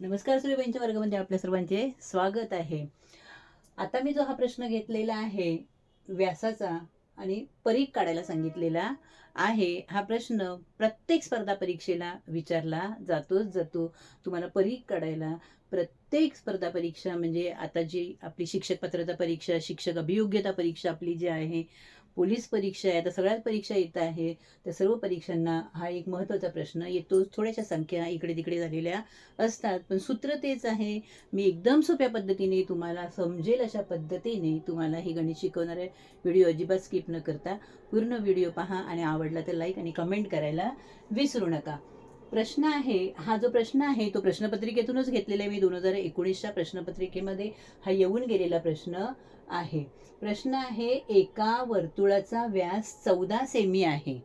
नमस्कार सूर्यबाईंच्या वर्गामध्ये आपल्या सर्वांचे स्वागत आहे. आता मी जो हा प्रश्न घेतलेला आहे व्यासाचा आणि परीख काढायला सांगितलेला आहे हा प्रश्न प्रत्येक स्पर्धा परीक्षेला विचारला जातोच जातो तुम्हाला परीख काढायला प्रत्येक स्पर्धा परीक्षा म्हणजे आता जी आपली शिक्षक पात्रता परीक्षा शिक्षक अभियोग्यता परीक्षा आपली जी आहे पोलीस परीक्षा आहे आता सगळ्याच परीक्षा येत आहे त्या सर्व परीक्षांना हा एक महत्त्वाचा प्रश्न येतो थोड्याशा संख्या इकडे तिकडे झालेल्या असतात पण सूत्र तेच आहे. मी एकदम सोप्या पद्धतीने तुम्हाला समजेल अशा पद्धतीने तुम्हाला हे गणित शिकवणारे व्हिडिओ अजिबात स्किप न करता पूर्ण व्हिडिओ पहा आणि आवडला तर लाईक आणि कमेंट करायला विसरू नका. प्रश्न आहे हा जो प्रश्न आहे तो प्रश्नपत्रिकेतूनच घेतलेला आहे. मी दोन हजार एकोणीसच्या प्रश्नपत्रिकेमध्ये हा येऊन गेलेला प्रश्न आहे. प्रश्न आहे एका वर्तुळाचा व्यास चौदा सेमी आहे.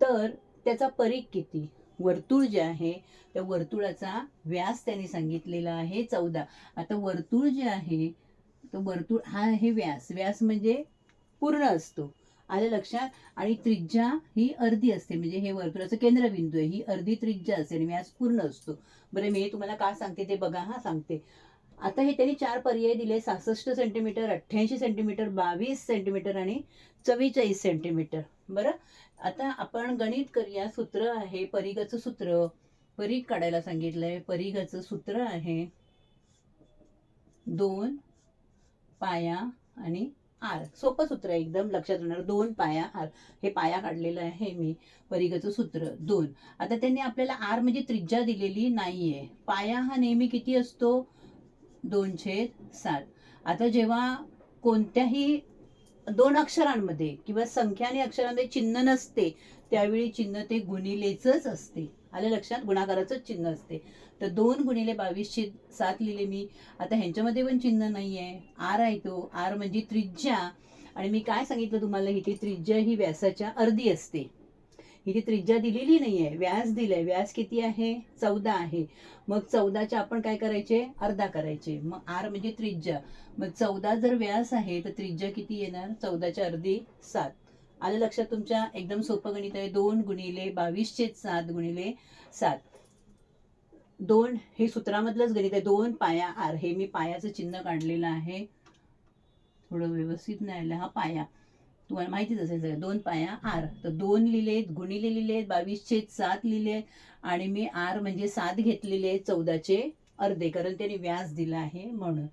तर त्याचा परीख किती? वर्तुळ जे आहे त्या वर्तुळाचा व्यास त्यांनी सांगितलेला आहे चौदा. आता वर्तुळ जे आहे तो वर्तुळ हा आहे व्यास. व्यास म्हणजे पूर्ण असतो. आलं लक्षात. आणि त्रिज्या ही अर्धी असते. म्हणजे हे वर्तुळाचं केंद्रबिंदू आहे. ही अर्धी त्रिज्या असते आणि व्यास पूर्ण असतो. बरं मी तुम्हाला काय सांगते ते बघा. हा सांगते. आता हे त्यांनी चार पर्याय दिले. सहासष्ट सेंटीमीटर अठ्ठ्याऐंशी सेंटीमीटर बावीस सेंटीमीटर आणि चव्वेचाळीस सेंटीमीटर बरं? आता आपण गणित करूया. सूत्र आहे परिघाचं सूत्र. परीघ काढायला सांगितलंय. परिघाचं सूत्र आहे दोन पाया आणि आर सोपं सूत्र आहे एकदम लक्षात राहणार. दोन पाया आर हे पाया काढलेलं आहे मी. परिघाचं सूत्र दोन. आता त्यांनी आपल्याला आर म्हणजे त्रिज्या दिलेली नाहीये. पाया हा नेहमी किती असतो? दोन छेद सात. आता जेव्हा कोणत्याही दोन अक्षरांमध्ये किंवा संख्या आणि अक्षरांमध्ये चिन्ह नसते त्यावेळी चिन्ह ते गुणिलेचंच असते. आलं लक्षात? गुणाकाराचंच चिन्ह असते. तर दोन गुणिले बावीसशे सात लिहिले मी. आता ह्यांच्यामध्ये पण चिन्ह नाही आहे आर आहे तो. आर म्हणजे त्रिज्या. आणि मी काय सांगितलं तुम्हाला? इथे त्रिज्या ही व्यासाच्या अर्धी असते. इथे त्रिज्या दिलेली नाही आहे व्यास दिलंय. व्यास किती आहे? चौदा आहे. मग चौदाच्या आपण काय करायचे? अर्धा करायचे. मग आर म्हणजे त्रिज्या. मग चौदा जर व्यास आहे तर त्रिज्या किती येणार? चौदाच्या अर्धी सात. आलं लक्षात तुमच्या एकदम सोपं गणित आहे. दोन गुणिले बावीसचे सात गुणिले सात. दोन हे सूत्रामधलंच गणित आहे. दोन पाया आर. हे मी पायाचं चिन्ह काढलेलं आहे. थोडं व्यवस्थित नाही आलं. हा पाया. तुम्हाला माहितीच असेल सगळं. दोन पाया आर. तर दोन लिहिलेत गुणिले लिहिलेत बावीसचे सात लिहिले आणि मी आर म्हणजे सात घेतलेले आहेत चौदाचे अर्धे कारण त्याने व्यास दिला आहे म्हणून.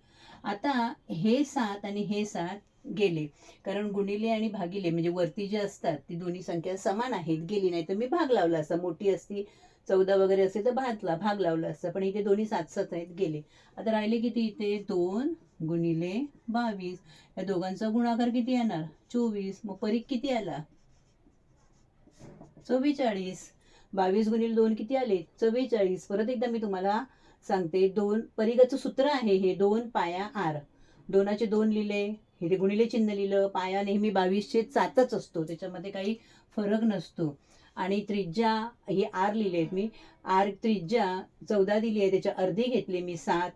आता हे सात आणि हे सात गेले. कारण गुणिले आणि भागिले म्हणजे वरती जे असतात ती दोन्ही संख्या समान आहेत. गेली नाही तर मी भाग लावला असता. मोठी असती चौदा वगैरे असेल तर भातला भाग लावला असता. पण इथे दोन्ही सात सात आहेत गेले. आता राहिले किती इथे? दोन गुणिले बावीस. या दोघांचा गुणाकार किती येणार? चोवीस. मग परीख किती आला? चव्वेचाळीस. बावीस गुणिले दोन किती आले? चव्वेचाळीस. परत एकदा मी तुम्हाला सांगते दोन परिघाचं सूत्र आहे हे दोन पाया आर. दोनाचे दोन लिहिले हे ते गुणिले चिन्ह लिहिलं पाया नेहमी बावीसशे सातच असतो त्याच्यामध्ये काही फरक नसतो. आणि त्रिज्या हे आर लिहिले आहेत मी. आर त्रिज्या चौदा दिली आहे त्याच्या अर्धी घेतले मी सात.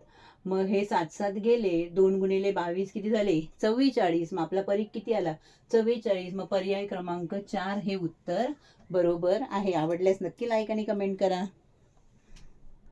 मग हे सात सात गेले दोन गुणिले बावीस किती झाले? चव्वेचाळीस. मग आपला परीख किती आला? चव्वेचाळीस. मग पर्याय क्रमांक चार हे उत्तर बरोबर आहे. आवडल्यास नक्की लाईक आणि कमेंट करा.